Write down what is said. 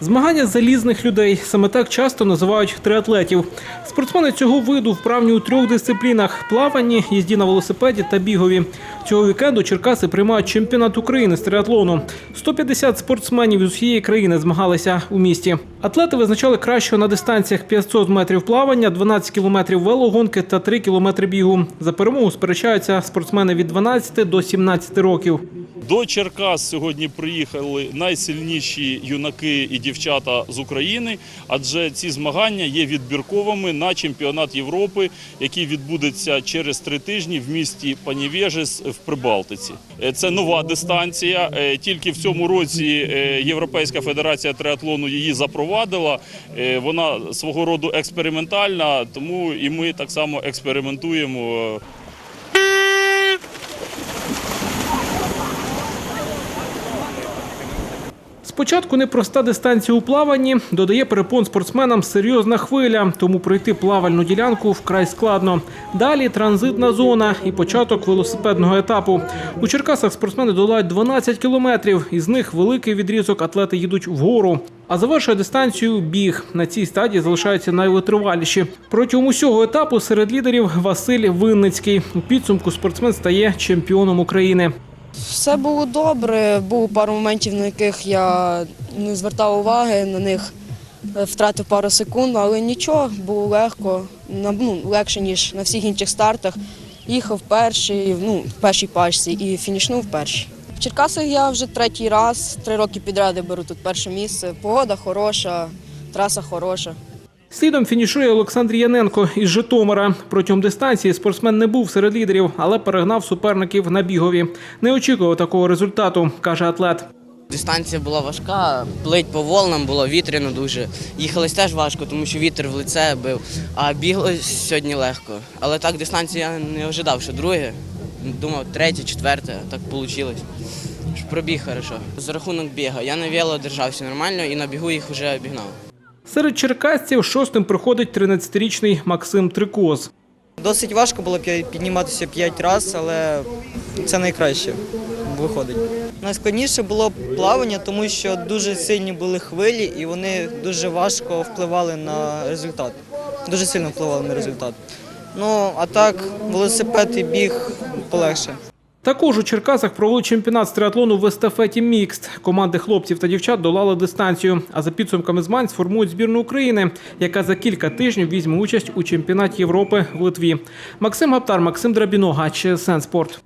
Змагання залізних людей саме так часто називають триатлетів. Спортсмени цього виду вправні у трьох дисциплінах: плаванні, їзді на велосипеді та бігові. Цього вікенду Черкаси приймають чемпіонат України з триатлону. 150 спортсменів з усієї країни змагалися у місті. Атлети визначали кращого на дистанціях 500 метрів плавання, 12 кілометрів велогонки та 3 кілометри бігу. За перемогу сперечаються спортсмени від 12 до 17 років. До Черкас сьогодні приїхали найсильніші юнаки і дівчата з України, адже ці змагання є відбірковими на чемпіонат Європи, який відбудеться через три тижні в місті Панівежес в Прибалтиці. Е, Це нова дистанція. Е, Тільки в цьому році е, Європейська федерація триатлону її запровадила. Вона свого роду експериментальна, тому і ми так само експериментуємо. Спочатку непроста дистанція у плаванні додає перепон спортсменам серйозна хвиля, тому пройти плавальну ділянку вкрай складно. Далі транзитна зона і початок велосипедного етапу. У Черкасах спортсмени долають 12 кілометрів. Із них великий відрізок атлети їдуть вгору. А завершує дистанцію біг. На цій стадії залишаються найвитриваліші. Протягом усього етапу серед лідерів Василь Винницький. У підсумку спортсмен стає чемпіоном України. Все було добре. Було пару моментів, на яких я не звертав уваги, на них е, втратив пару секунд, але нічого, було легко, ну, легше, ніж на всіх інших стартах. Їхав перший, ну, в першій пачці і фінішнув перший. В Черкасах я вже третій раз, три роки підряд беру тут перше місце. Погода хороша, траса хороша. Слідом фінішує Олександр Яненко із Житомира. Протягом дистанції спортсмен не був серед лідерів, але перегнав суперників на бігові. Не очікував такого результату, каже атлет. Дистанція була важка, плить по волнам було вітряно дуже. Їхалось теж важко, тому що вітер в лице бив, а біглось сьогодні легко. Але так дистанцію я не ожидав, що друге. Думав, третє, четверте, так вийшло. Пробіг хорошо. За рахунок біга. Я на вело держався нормально і на бігу їх вже обігнав. Серед черкасців шостим проходить 13-річний Максим Трикоз. Досить важко було підніматися п'ять разів, але це найкраще виходить. Найскладніше було плавання, тому що дуже сильні були хвилі і вони дуже важко впливали на результат. Дуже сильно впливали на результат. Ну, а так, велосипед і біг полегше. Також у Черкасах провели чемпіонат з триатлону в естафеті мікст. Команди хлопців та дівчат долали дистанцію. А за підсумками змань сформують збірну України, яка за кілька тижнів візьме участь у чемпіонаті Європи в Литві. Максим Гаптар, Максим Драбінога, ЧСН Спорт.